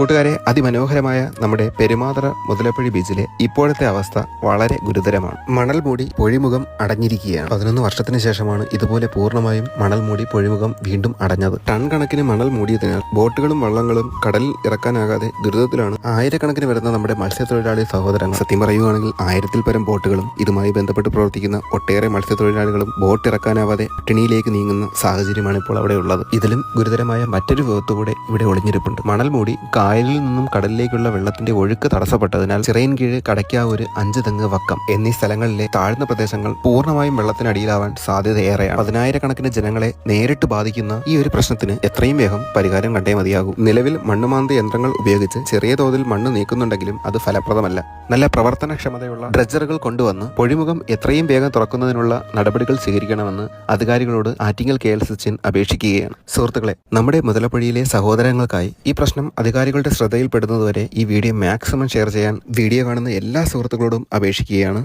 കൂട്ടുകാരെ അതിമനോഹരമായ നമ്മുടെ പെരുമാതറ മുതലപ്പള്ളി ബീച്ചിലെ ഇപ്പോഴത്തെ അവസ്ഥ വളരെ ഗുരുതരമാണ്. മണൽ മൂടി പൊഴിമുഖം അടഞ്ഞിരിക്കുകയാണ്. പതിനൊന്ന് വർഷത്തിന് ശേഷമാണ് ഇതുപോലെ പൂർണമായും മണൽ മൂടി പൊഴിമുഖം വീണ്ടും അടഞ്ഞത്. ടൺ കണക്കിന് മണൽ മൂടിയതിനാൽ ബോട്ടുകളും വള്ളങ്ങളും കടലിൽ ഇറക്കാനാകാതെ ദുരിതത്തിലാണ് ആയിരക്കണക്കിന് വരുന്ന നമ്മുടെ മത്സ്യത്തൊഴിലാളി സഹോദരങ്ങൾ. സത്യം പറയുകയാണെങ്കിൽ ആയിരത്തിൽ പരം ബോട്ടുകളും ഇതുമായി ബന്ധപ്പെട്ട് പ്രവർത്തിക്കുന്ന ഒട്ടേറെ മത്സ്യത്തൊഴിലാളികളും ബോട്ട് ഇറക്കാനാവാതെ ടിണിയിലേക്ക് നീങ്ങുന്ന സാഹചര്യമാണ് ഇപ്പോൾ അവിടെ ഉള്ളത്. ഇതിലും ഗുരുതരമായ മറ്റൊരു വിഭവത്തുകൂടെ കൂടെ ഇവിടെ ഒളിഞ്ഞിരിപ്പുണ്ട്. മണൽ മൂടി കായലിൽ നിന്നും കടലിലേക്കുള്ള വെള്ളത്തിന്റെ ഒഴുക്ക് തടസ്സപ്പെട്ടതിനാൽ ചിറയൻകീഴ് കടയ്ക്കാവൂര് അഞ്ച് തെങ്ങ് വക്കം. എന്നീ സ്ഥലങ്ങളിലെ താഴ്ന്ന പ്രദേശങ്ങൾ പൂർണമായും വെള്ളത്തിനടിയിലാവാൻ സാധ്യതയേറെയാണ് പതിനായിരക്കണക്കിന് ജനങ്ങളെ നേരിട്ട് ബാധിക്കുന്ന ഈ ഒരു പ്രശ്നത്തിന് എത്രയും വേഗം പരിഹാരം കണ്ടേ മതിയാകൂ. നിലവിൽ മണ്ണുമാന്ത യന്ത്രങ്ങൾ ഉപയോഗിച്ച് ചെറിയ തോതിൽ മണ്ണ് നീക്കുന്നുണ്ടെങ്കിലും അത് ഫലപ്രദമല്ല. നല്ല പ്രവർത്തനക്ഷമതയുള്ള ഡ്രജറുകൾ കൊണ്ടുവന്ന് പൊഴിമുഖം എത്രയും വേഗം തുറക്കുന്നതിനുള്ള നടപടികൾ സ്വീകരിക്കണമെന്ന് അധികാരികളോട് ആറ്റിങ്ങൽ കെ എൽ സച്ചിൻ അപേക്ഷിക്കുകയാണ്. സുഹൃത്തുക്കളെ നമ്മുടെ മുതലപ്പുഴയിലെ സഹോദരങ്ങൾക്കായി ഈ പ്രശ്നം അധികാരികളുടെ ശ്രദ്ധയിൽപ്പെടുന്നതുവരെ ഈ വീഡിയോ മാക്സിമം ഷെയർ ചെയ്യാൻ വീഡിയോ കാണുന്ന എല്ലാ സുഹൃത്തുക്കളോടും അപേക്ഷിക്കുകയാണ്.